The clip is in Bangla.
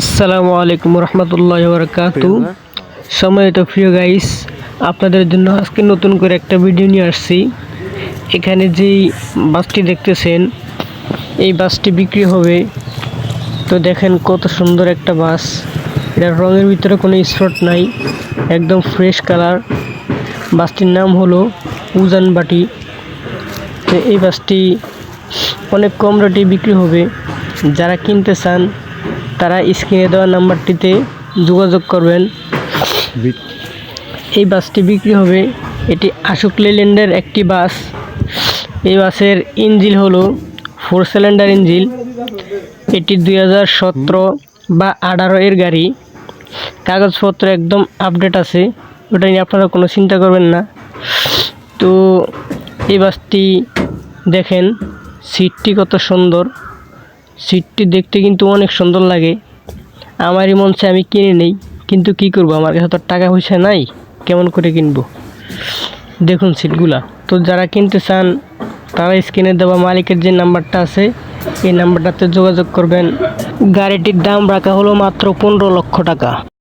আসসালামু আলাইকুম রহমতুল্লাহ বরকাতু সময়ত প্রিয় গাইস আপনাদের জন্য আজকে নতুন করে একটা ভিডিও নিয়ে আসছি। এখানে যেই বাসটি দেখতেছেন এই বাসটি বিক্রি হবে। তো দেখেন কত সুন্দর একটা বাস। এটার রঙের ভিতরে কোনো স্পট নাই একদম ফ্রেশ কালার বাসটির নাম হলো উজানবাটি। তো এই বাসটি অনেক কম রেটে বিক্রি হবে। যারা কিনতে চান তারা স্ক্রিনে দেওয়া নাম্বারটিতে যোগাযোগ করবেন। এই বাসটি বিক্রি হবে। এটি আশুক লেল্যান্ডের একটি বাস। এই বাসের ইঞ্জিল হলো ফোর সিলিন্ডার ইঞ্জিল। এটি দুই হাজার সতেরো বা আঠারো এর গাড়ি। কাগজপত্র একদম আপডেট আছে। ওটা নিয়ে আপনারা কোনো চিন্তা করবেন না। তো এই বাসটি দেখেন সিটটি কত সুন্দর। সিটটি দেখতে কিন্তু অনেক সুন্দর লাগে। আমারই মন চায় আমি কিনে নেই, কিন্তু কি করব? আমার কাছে তো টাকা পয়সা নাই, কেমন করে কিনবো? দেখুন সিটগুলা। তো যারা কিনতে চান, তারা স্ক্রিনে দেওয়া মালিকের যে নাম্বারটা আছে, এই নাম্বারটাতে যোগাযোগ করবেন। গাড়িটির দাম রাখা হলো মাত্র পনেরো লক্ষ টাকা।